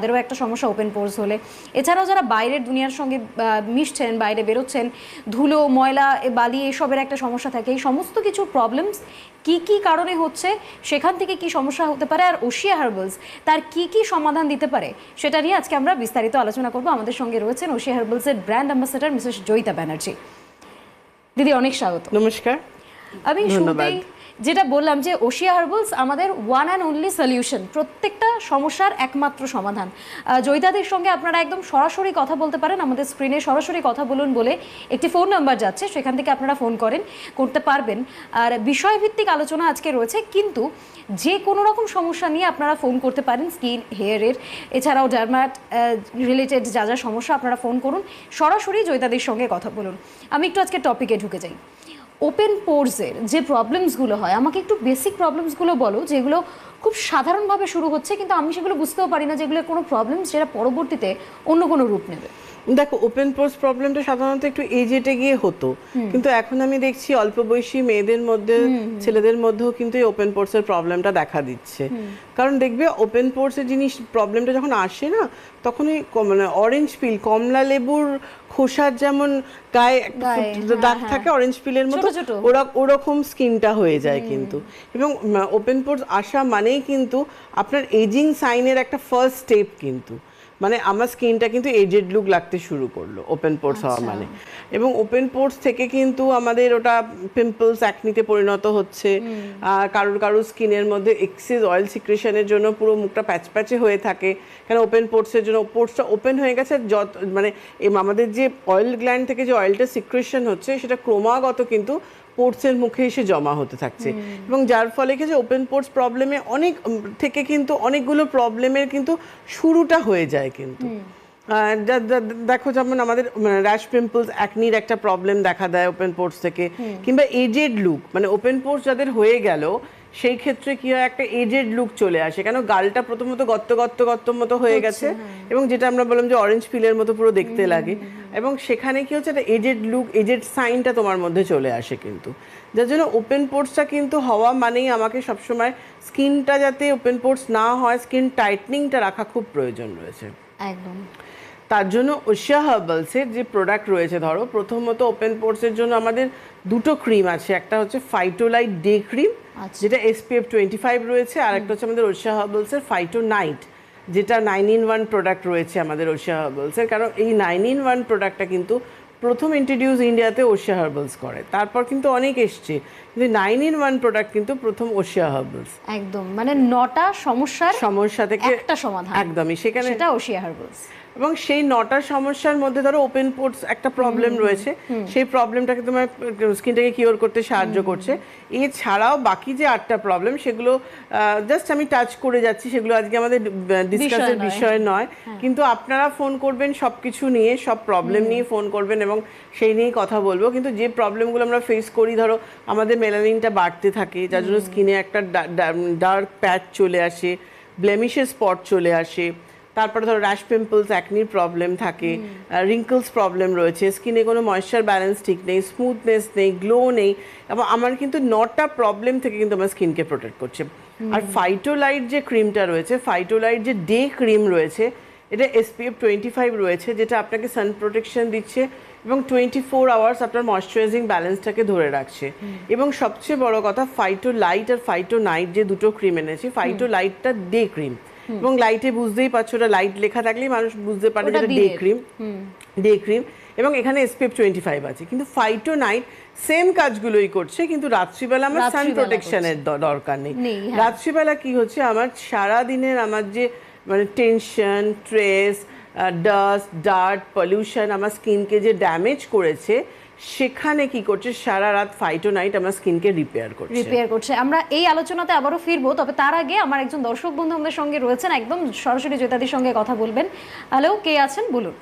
তাদেরও একটা সমস্যা ওপেন পোর্স হলে। এছাড়াও যারা বাইরের দুনিয়ার সঙ্গে মিশছেন বাইরে বেরোচ্ছেন ধুলো ময়লা বালি এসবের একটা সমস্যা থাকে। এই সমস্ত কিছু প্রবলেমস কি কি কারণে হচ্ছে সেখান থেকে কি সমস্যা হতে পারে আর ওশিয়া হার্বালস তার কি কি সমাধান দিতে পারে সেটা নিয়ে আজকে আমরা বিস্তারিত আলোচনা করব। আমাদের সঙ্গে রয়েছেন Oshea হার্বালসের brand ambassador Mrs Joyita Banerjee. দিদি অনেক স্বাগত। নমস্কার। আমি ধন্যবাদ। যেটা বললাম যে ওশিয়া হার্বালস আমাদের ওয়ান অ্যান্ড অনলি সলিউশন প্রত্যেকটা সমস্যার একমাত্র সমাধান। জয়িতাদের সঙ্গে আপনারা একদম সরাসরি কথা বলতে পারেন, আমাদের স্ক্রিনে সরাসরি কথা বলুন বলে একটি ফোন নাম্বার যাচ্ছে, সেখান থেকে আপনারা ফোন করেন, করতে পারবেন। আর বিষয়ভিত্তিক আলোচনা আজকে রয়েছে, কিন্তু যে কোনো রকম সমস্যা নিয়ে আপনারা ফোন করতে পারেন স্কিন হেয়ারের এছাড়াও ডার্মাট রিলেটেড যা যা সমস্যা আপনারা ফোন করুন, সরাসরি জয়িতাদের সঙ্গে কথা বলুন। আমি একটু আজকে টপিকে ঢুকে যাই। ওপেন পোর্সের যে প্রবলেমসগুলো হয় আমাকে একটু বেসিক প্রবলেমসগুলো বলো যেগুলো খুব সাধারণভাবে শুরু হচ্ছে কিন্তু আমি সেগুলো বুঝতেও পারি না যেগুলো কোনো প্রবলেমস যেটা পরবর্তীতে অন্য কোনো রূপ নেবে। দেখো ওপেন পোর্স প্রবলেমটা সাধারণত একটু এজেটে গিয়ে হতো। কিন্তু এখন আমি দেখছি অল্প বয়সী মেয়েদের মধ্যে ছেলেদের মধ্যেও কিন্তু এই ওপেন পোর্সের প্রবলেমটা দেখা দিচ্ছে। কারণ দেখবে ওপেন পোর্সের জিনিস প্রবলেমটা যখন আসে না তখনই ক- মানে অরেঞ্জ পিল কমলা লেবুর খোসার যেমন গায়ে হ্যাঁ, দাগ হ্যাঁ। থাকে অরেঞ্জ পিলের মতো। ওরা ওরকম স্কিনটা হয়ে যায় কিন্তু। এবং ওপেন পোর্স আসা মানেই কিন্তু আপনার এজিং সাইনের একটা ফার্স্ট স্টেপ কিন্তু। মানে আমার স্কিনটা কিন্তু এজেড লুক লাগতে শুরু করল ওপেন পোর্স হওয়া মানে। এবং ওপেন পোর্স থেকে কিন্তু আমাদের ওটা পিম্পলস অ্যাকনিতে পরিণত হচ্ছে। আর কারোর কারোর স্কিনের মধ্যে এক্সেস অয়েল সিক্রেশনের জন্য পুরো মুখটা প্যাচ প্যাচে হয়ে থাকে। কেন ওপেন পোর্টসের জন্য পোর্সটা ওপেন হয়ে গেছে যত মানে আমাদের যে অয়েল গ্ল্যান্ড থেকে যে অয়েলটা সিক্রেশন হচ্ছে সেটা ক্রমাগত কিন্তু পোর্টসের মুখে এসে জমা হতে থাকছে। এবং যার ফলে কি যে ওপেন পোর্টস প্রবলেমে অনেক থেকে কিন্তু অনেকগুলো প্রবলেমের কিন্তু শুরুটা হয়ে যায় কিন্তু। দেখো যেমন আমাদের র্যাশ পিম্পলস অ্যাকনির একটা প্রবলেম দেখা দেয় ওপেন পোর্টস থেকে। কিংবা এজেড লুক মানে ওপেন পোর্টস যাদের হয়ে গেল সেই ক্ষেত্রে কি হয় একটা এজেড লুক চলে আসে। কেন? গালটা প্রথমত গত্ত গত্ত গত্ত মতো হয়ে গেছে। এবং যেটা আমরা বললাম যে অরেঞ্জ পিলের মতো পুরো দেখতে লাগে। এবং সেখানে কি হচ্ছে একটা এজেড লুক এজেড সাইনটা তোমার মধ্যে চলে আসে কিন্তু। যার জন্য ওপেন পোর্টসটা কিন্তু হওয়া মানেই আমাকে সবসময় স্কিনটা যাতে ওপেন পোর্টস না হয় স্কিন টাইটনিংটা রাখা খুব প্রয়োজন রয়েছে। একদম। তার জন্য ওশিয়া হার্বালসের যে প্রোডাক্ট রয়েছে ধরো প্রথমত ওপেন পোর্সের জন্য আমাদের দুটো ক্রিম আছে। একটা হচ্ছে ফাইটোলাইট ডে ক্রিম। যেটা এসপিএফ টোয়েন্টি ফাইভ রয়েছে আর একটা হচ্ছে আমাদের ওশিয়া হার্বালসের ফাইটো নাইট যেটা নাইন ইন ওয়ান প্রোডাক্ট রয়েছে আমাদের ওশিয়া হার্বালসের কারণ এই নাইন ইন ওয়ান প্রোডাক্টটা কিন্তু প্রথম ইন্ট্রোডিউস ইন্ডিয়াতে ওশিয়া হার্বালস করে। তারপর কিন্তু অনেক এসছে কিন্তু নাইন ইন ওয়ান প্রোডাক্ট কিন্তু প্রথম ওশিয়া হার্বালস একদম মানে নটা সমস্যার সমস্যা থেকে একটা সমাধান। একদমই সেখানে সেটা ওশিয়া হার্বালস এবং সেই নটা সমস্যার মধ্যে ধরো ওপেন পোর্টস একটা প্রবলেম রয়েছে সেই প্রবলেমটাকে তোমার স্কিনটাকে কিওর করতে সাহায্য করছে। এছাড়াও বাকি যে আটটা প্রবলেম সেগুলো জাস্ট আমি টাচ করে যাচ্ছি সেগুলো আজকে আমাদের ডিসকাসের। বিষয় নয়। কিন্তু আপনারা ফোন করবেন সব কিছু নিয়ে সব প্রবলেম নিয়ে ফোন করবেন এবং সেই নিয়েই কথা বলব। কিন্তু যে প্রবলেমগুলো আমরা ফেস করি ধরো আমাদের মেলানিনটা বাড়তে থাকে যার জন্য স্কিনে একটা ডার্ক প্যাচ চলে আসে ব্লেমিশের স্পট চলে আসে তারপরে ধরো র্যাশ পিম্পলস অ্যাকনির প্রবলেম থাকে রিঙ্কলস প্রবলেম রয়েছে স্কিনে কোনো ময়েশ্চার ব্যালেন্স ঠিক নেই স্মুথনেস নেই গ্লো নেই এবং আমার কিন্তু নটা প্রবলেম থেকে কিন্তু আমার স্কিনকে প্রোটেক্ট করছে। আর ফাইটোলাইট যে ক্রিমটা রয়েছে ফাইটোলাইট যে ডে ক্রিম রয়েছে এটা এসপিএফ টোয়েন্টি ফাইভ রয়েছে যেটা আপনাকে সান প্রোটেকশন দিচ্ছে এবং টোয়েন্টি ফোর আওয়ার্স আপনার ময়শ্চারাইজিং ব্যালেন্সটাকে ধরে রাখছে। এবং সবচেয়ে বড় কথা ফাইটো লাইট আর ফাইটো নাইট যে দুটো ক্রিম এনেছি ফাইটো লাইটটা ডে ক্রিম এবং লাইটে বুঝতেই পারছ ওটা লাইট লেখা থাকলেই মানুষ বুঝতে পারে ওটা যে ডে ক্রিম ডে ক্রিম এবং এখানে এসপিএফ টোয়েন্টি ফাইভ আছে। কিন্তু ফাইটো নাইট সেম কাজগুলোই করছে কিন্তু রাত্রিবেলা আমার সান প্রোটেকশনের দরকার নেই। নেই, হ্যাঁ। রাত্রিবেলা কি হচ্ছে আমার সারা দিনের আমার যে মানে tension stress dust dirt pollution আমার স্কিনকে যে ড্যামেজ করেছে সেখানে কি করছে? সারা রাত ফাইটো নাইট আমার স্কিনকে রিপেয়ার করছে। রিপেয়ার করছে। আমরা এই আলোচনাতে আবারও ফিরবো, তবে তার আগে আমার একজন দর্শক বন্ধু আমাদের সঙ্গে রয়েছেন, একদম সরাসরি জয়তাদির সঙ্গে কথা বলবেন। হ্যালো কে আছেন? বলুন।